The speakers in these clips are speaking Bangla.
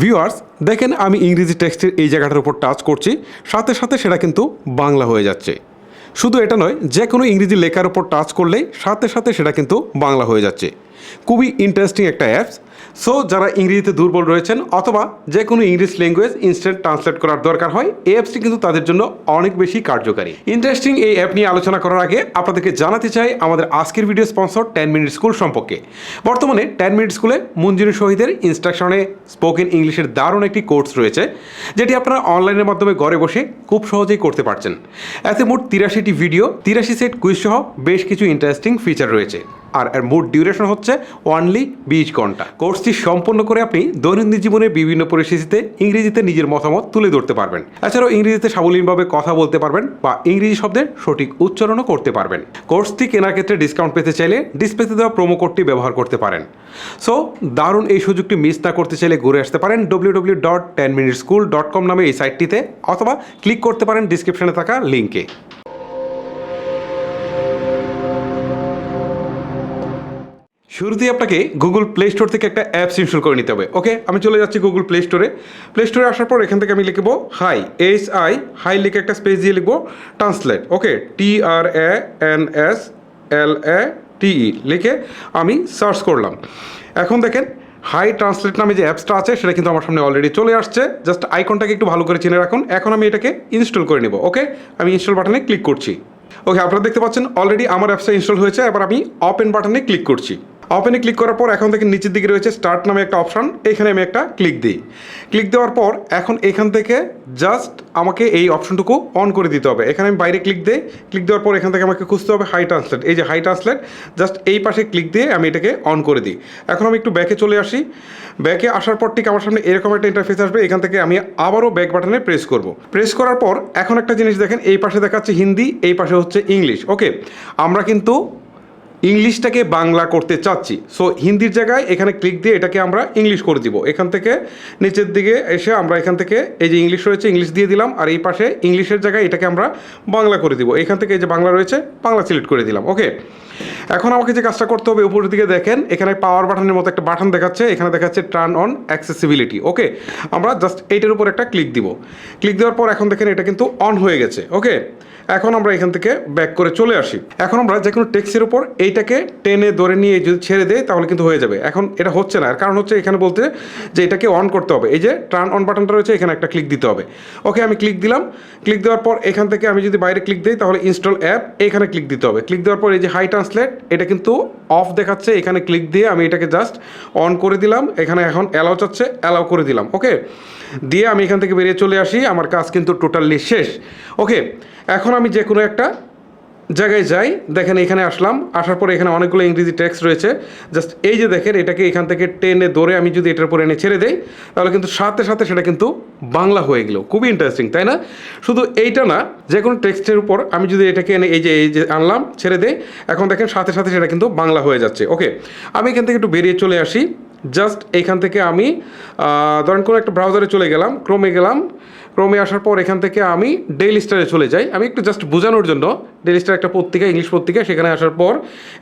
ভিউয়ার্স দেখেন আমি ইংরেজি টেক্সটের এই জায়গাটার উপর টাচ করছি, সাথে সাথে সেটা কিন্তু বাংলা হয়ে যাচ্ছে। শুধু এটা নয়, যে কোনো ইংরেজি লেখার উপর টাচ করলেই সাথে সাথে সেটা কিন্তু বাংলা হয়ে যাচ্ছে। খুবই ইন্টারেস্টিং একটা অ্যাপস সো যারা ইংরেজিতে দুর্বল রয়েছেন অথবা যে কোনো ইংলিশ ল্যাঙ্গুয়েজ ইনস্ট্যান্ট ট্রান্সলেট করার দরকার হয়, এই অ্যাপসটি কিন্তু তাদের জন্য অনেক বেশি কার্যকারী। ইন্টারেস্টিং এই অ্যাপ নিয়ে আলোচনা করার আগে আপনাদেরকে জানাতে চাই আমাদের আজকের video sponsor ten minute school সম্পর্কে। বর্তমানে টেন মিনিট স্কুলে মঞ্জুরি শহীদের ইনস্ট্রাকশনে স্পোকেন ইংলিশের দারুণ একটি কোর্স রয়েছে, যেটি আপনারা অনলাইনের মাধ্যমে ঘরে বসে খুব সহজেই করতে পারছেন। এতে মোট তিরাশিটি ভিডিও তিরাশি সেট কুইজ সহ বেশ কিছু ইন্টারেস্টিং ফিচার রয়েছে। আর এর মোট ডিউরেশন হচ্ছে ওয়ানলি বিশ ঘণ্টা। কোর্সটি সম্পন্ন করে আপনি দৈনন্দিন জীবনে বিভিন্ন পরিস্থিতিতে ইংরেজিতে নিজের মতামত তুলে ধরতে পারবেন। এছাড়াও ইংরেজিতে সাবলীনভাবে কথা বলতে পারবেন বা ইংরেজি শব্দের সঠিক উচ্চারণও করতে পারবেন। কোর্সটি কেনার ক্ষেত্রে ডিসকাউন্ট পেতে চাইলে ডিসপ্লেতে দেওয়া প্রোমো কোডটি ব্যবহার করতে পারেন। সো দারুণ এই সুযোগটি মিস না করতে চাইলে ঘুরে আসতে পারেন W W dot ten minute school dot com নামে এই সাইটটিতে অথবা ক্লিক করতে পারেন ডিসক্রিপশনে থাকা লিঙ্কে শুরুতেই আপনাকে গুগল প্লে স্টোর থেকে একটা অ্যাপস ইনস্টল করে নিতে হবে। ওকে আমি চলে যাচ্ছি গুগল প্লে স্টোরে প্লে স্টোরে আসার পর এখান থেকে আমি লিখব হাই এইচ আই হাই লিখে একটা স্পেস দিয়ে লিখব translate okay T R A N S L A T E লিখে আমি সার্চ করলাম। এখন দেখেন হাই ট্রান্সলেট নামে যে অ্যাপসটা আছে, সেটা কিন্তু আমার সামনে অলরেডি চলে আসছে। জাস্ট আইকনটাকে একটু ভালো করে চিনে রাখুন। এখন আমি এটাকে ইনস্টল করে নেব। ওকে আমি ইনস্টল বাটনে ক্লিক করছি। ওকে আপনারা দেখতে পাচ্ছেন অলরেডি আমার অ্যাপসটা ইনস্টল হয়েছে। এবার আমি ওপেন বাটনে ক্লিক করছি। ওপেনে ক্লিক করার পর এখন থেকে নিচের দিকে রয়েছে স্টার্ট নামে একটা অপশন এখানে আমি একটা ক্লিক দিই। ক্লিক দেওয়ার পর এখন এখান থেকে জাস্ট আমাকে এই অপশনটুকু অন করে দিতে হবে। এখানে আমি বাইরে ক্লিক দিই। ক্লিক দেওয়ার পর এখান থেকে আমাকে খুঁজতে হবে হাই ট্রান্সলেট এই যে হাই ট্রান্সলেট জাস্ট এই পাশে ক্লিক দিয়ে আমি এটাকে অন করে দিই। এখন আমি একটু ব্যাকে চলে আসি। ব্যাকে আসার পর ঠিক আমার সামনে এরকম একটা ইন্টারফেস আসবে। এখান থেকে আমি আবারও ব্যাক বাটনে প্রেস করব। প্রেস করার পর এখন একটা জিনিস দেখেন, এই পাশে দেখাচ্ছে হিন্দি, এই পাশে হচ্ছে ইংলিশ ওকে আমরা কিন্তু ইংলিশটাকে বাংলা করতে চাচ্ছি। সো হিন্দির জায়গায় এখানে ক্লিক দিয়ে এটাকে আমরা ইংলিশ করে দিব। এখান থেকে নিচের দিকে এসে আমরা এখান থেকে এই যে ইংলিশ রয়েছে ইংলিশ দিয়ে দিলাম। আর এই পাশে ইংলিশের জায়গায় এটাকে আমরা বাংলা করে দিব। এখান থেকে এই যে বাংলা রয়েছে, বাংলা সিলেক্ট করে দিলাম। ওকে এখন আমাকে যে কাজটা করতে হবে, উপরের দিকে দেখেন, এখানে পাওয়ার বাটনের মতো একটা বাটন দেখাচ্ছে, এখানে দেখাচ্ছে টার্ন অন অ্যাক্সেসিবিলিটি ওকে আমরা জাস্ট এইটার উপর একটা ক্লিক দিব। ক্লিক দেওয়ার পর এখন দেখেন এটা কিন্তু অন হয়ে গেছে ওকে এখন আমরা এখান থেকে ব্যাক করে চলে আসি। এখন আমরা যে কোনো টেক্সের উপর এইটাকে টেনে ধরে নিয়ে যদি ছেড়ে দেয় তাহলে কিন্তু হয়ে যাবে। এখন এটা হচ্ছে না। এর কারণ হচ্ছে এখানে বলতে যে এটাকে অন করতে হবে। এই যে টার্ন অন বাটনটা রয়েছে, এখানে একটা ক্লিক দিতে হবে। ওকে আমি ক্লিক দিলাম। ক্লিক দেওয়ার পর এখান থেকে আমি যদি বাইরে ক্লিক দিই, তাহলে ইনস্টল অ্যাপ এখানে ক্লিক দিতে হবে। ক্লিক দেওয়ার পর এই যে হাই ট্রান্সলেট এটা কিন্তু অফ দেখাচ্ছে, এখানে ক্লিক দিয়ে আমি এটাকে জাস্ট অন করে দিলাম, এখানে এখন অ্যালাউ চাচ্ছে অ্যালাউ করে দিলাম ওকে দিয়ে আমি এখান থেকে বেরিয়ে চলে আসি, আমার কাজ কিন্তু টোটালি শেষ ওকে এখন আমি যে কোনো একটা জায়গায় যাই, দেখেন এখানে আসলাম, আসার পরে এখানে অনেকগুলো ইংরেজি টেক্সট রয়েছে। জাস্ট এই যে দেখেন, এটাকে এখান থেকে টেনে ধরে আমি যদি এটার উপর এনে ছেড়ে দেই, তাহলে কিন্তু সাথে সাথে সেটা কিন্তু বাংলা হয়ে গেল। খুবই ইন্টারেস্টিং তাই না? শুধু এইটা না, যে কোনো টেক্সটের উপর আমি যদি এটাকে এনে এই যে এই যে আনলাম, ছেড়ে দেই, এখন দেখেন সাথে সাথে সেটা কিন্তু বাংলা হয়ে যাচ্ছে। ওকে আমি এখান থেকে একটু বেরিয়ে চলে আসি। জাস্ট এইখান থেকে আমি ধরেন কোনো একটা ব্রাউজারে চলে গেলাম ক্রোমে গেলাম ক্রোমে আসার পর এখান থেকে আমি ডেইলি স্টারে চলে যাই। আমি একটু জাস্ট বোঝানোর জন্য ডেইলি স্টার একটা পত্রিকা ইংলিশ পত্রিকা, সেখানে আসার পর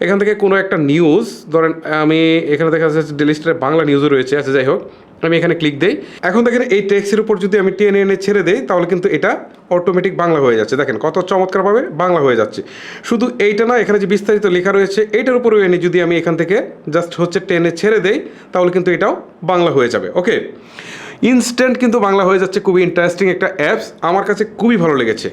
এখান থেকে কোনো একটা নিউজ ধরেন আমি এখানে দেখা যাচ্ছে ডেইলি স্টারে বাংলা নিউজও রয়েছে আচ্ছা যাই হোক, আমি এখানে ক্লিক দেই। এখন দেখেন এই টেক্সের উপর যদি আমি টেনে এনে ছেড়ে দেই, তাহলে কিন্তু এটা অটোমেটিক বাংলা হয়ে যাচ্ছে। দেখেন কত চমৎকারভাবে বাংলা হয়ে যাচ্ছে। শুধু এইটা না, এখানে যে বিস্তারিত লেখা রয়েছে, এইটার উপরেও এনে যদি আমি এখান থেকে জাস্ট হচ্ছে টেনে ছেড়ে দেই, তাহলে কিন্তু এটাও বাংলা হয়ে যাবে। ওকে ইনস্ট্যান্ট কিন্তু বাংলা হয়ে যাচ্ছে খুবই ইন্টারেস্টিং একটা অ্যাপস আমার কাছে খুবই ভালো লেগেছে।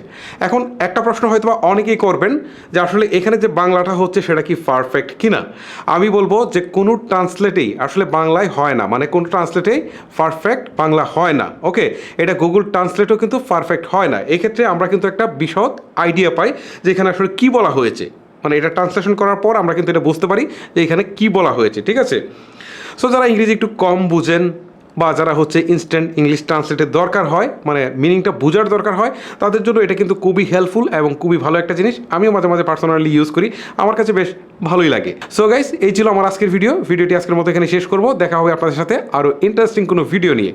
এখন একটা প্রশ্ন হয়তো বা অনেকেই করবেন যে আসলে এখানে যে বাংলাটা হচ্ছে সেটা কি পারফেক্ট কিনা? আমি বলব যে কোনো ট্রান্সলেটেই আসলে বাংলায় হয় না মানে কোনো ট্রান্সলেটেই পারফেক্ট বাংলা হয় না ওকে এটা গুগল ট্রান্সলেটও কিন্তু পারফেক্ট হয় না। এক্ষেত্রে আমরা কিন্তু একটা বিশদ আইডিয়া পাই যে এখানে আসলে কী বলা হয়েছে। মানে এটা ট্রান্সলেশন করার পর আমরা কিন্তু এটা বুঝতে পারি যে এখানে কী বলা হয়েছে, ঠিক আছে? সো যারা ইংরেজি একটু কম বুঝেন বা যারা হচ্ছে ইনস্ট্যান্ট ইংলিশ ট্রান্সলেটের দরকার হয় মানে মিনিংটা বোঝার দরকার হয়, তাদের জন্য এটা কিন্তু খুবই হেল্পফুল এবং খুবই ভালো একটা জিনিস। আমিও মাঝে মাঝে পার্সোনালি ইউজ করি, আমার কাছে বেশ ভালোই লাগে। সো গাইস এই ছিল আমার আজকের ভিডিও ভিডিওটি আজকের মতো এখানে শেষ করব। দেখা হবে আপনাদের সাথে আরও ইন্টারেস্টিং কোনো ভিডিও নিয়ে।